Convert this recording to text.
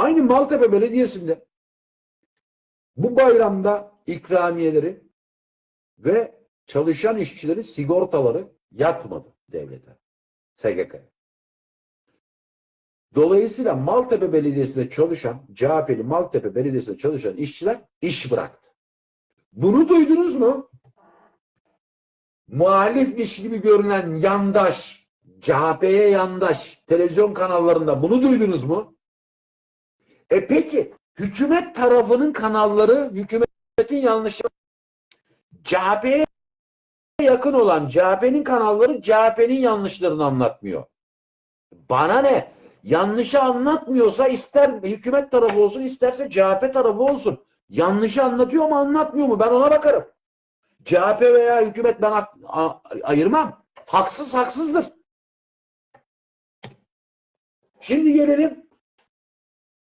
Aynı Maltepe Belediyesi'nde bu bayramda ikramiyeleri ve çalışan işçilerin sigortaları yatmadı devlete. SGK'ya. Dolayısıyla Maltepe Belediyesi'nde çalışan, CHP'li Maltepe Belediyesi'nde çalışan işçiler iş bıraktı. Bunu duydunuz mu? Muhalifmiş gibi görünen yandaş, CHP'ye yandaş televizyon kanallarında bunu duydunuz mu? E peki hükümet tarafının kanalları hükümetin yanlışları CHP'ye yakın olan CHP'nin kanalları CHP'nin yanlışlarını anlatmıyor. Bana ne? Yanlışı anlatmıyorsa ister hükümet tarafı olsun isterse CHP tarafı olsun. Yanlışı anlatıyor mu anlatmıyor mu? Ben ona bakarım. CHP veya hükümet ben ayırmam. Haksız haksızdır. Şimdi gelelim